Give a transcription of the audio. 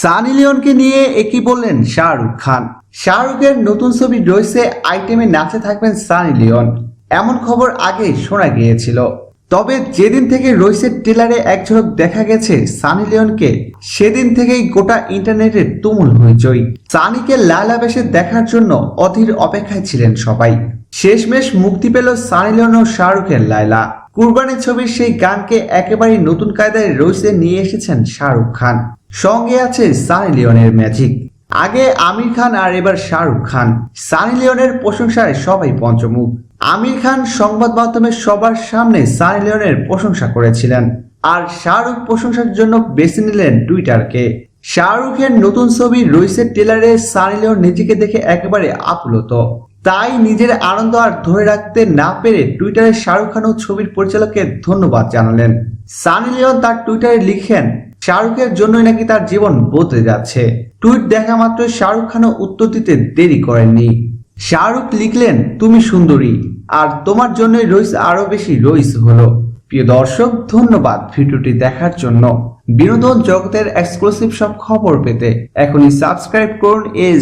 সানি লিওনকে নিয়ে একই বললেন? শাহরুখ খান। শাহরুখের নতুন ছবি রয়েছে, আইটেমে নাচে থাকবেন সানি লিওন। এমন খবর আগে শোনা গিয়েছিল। তবে যেদিন থেকে রয়েছে টেলারে এক ঝলক দেখা গেছে সানি লিওনকে, সেদিন থেকেই গোটা ইন্টারনেটে তুমুল হইচই। সানিকে লালা বেশে দেখার জন্য অধীর অপেক্ষায় ছিলেন সবাই। শেষমেশ মুক্তি পেল সানি লিওন ও শাহরুখের লায়লা। কুরবানি ছবির সেই গানকে একেবারেই নতুন কায়দায় রইসে নিয়ে এসেছেন শাহরুখ খান। সঙ্গে আছে সানি লিওনের ম্যাজিক। আগে আমির খান আর এবার শাহরুখ খান। সানি লিওনের প্রশংসায় সবাই পঞ্চমুখ। আমির খান সংবাদ মাধ্যমে সবার সামনে সানি লিওনের প্রশংসা করেছিলেন। আর শাহরুখ প্রশংসার জন্য বেছে নিলেন টুইটারকে। শাহরুখের নতুন ছবি রইসের টেলারে সানি লিওন নিজেকে দেখে একেবারে আপ্লুত। তাই নিজের আনন্দ আর ধরে রাখতে না পেরে টুইটারে শাহরুখ খান ও ছবির পরিচালককে ধন্যবাদ জানালেন। সানি লিওন তার টুইটারে লিখেন, শাহরুখের জন্যই নাকি তার জীবন বদলে যাচ্ছে। টুইট দেখা মাত্র শাহরুখ খানও উত্তর দিতে দেরি করেননি। শাহরুখ লিখলেন, তুমি সুন্দরী, আর তোমার জন্যই রইস আরও বেশি রইস হলো। প্রিয় দর্শক, ধন্যবাদ ভিডিওটি দেখার জন্য। বিনোদন জগতের এক্সক্লুসিভ সব খবর পেতে এখনই সাবস্ক্রাইব করুন এইচ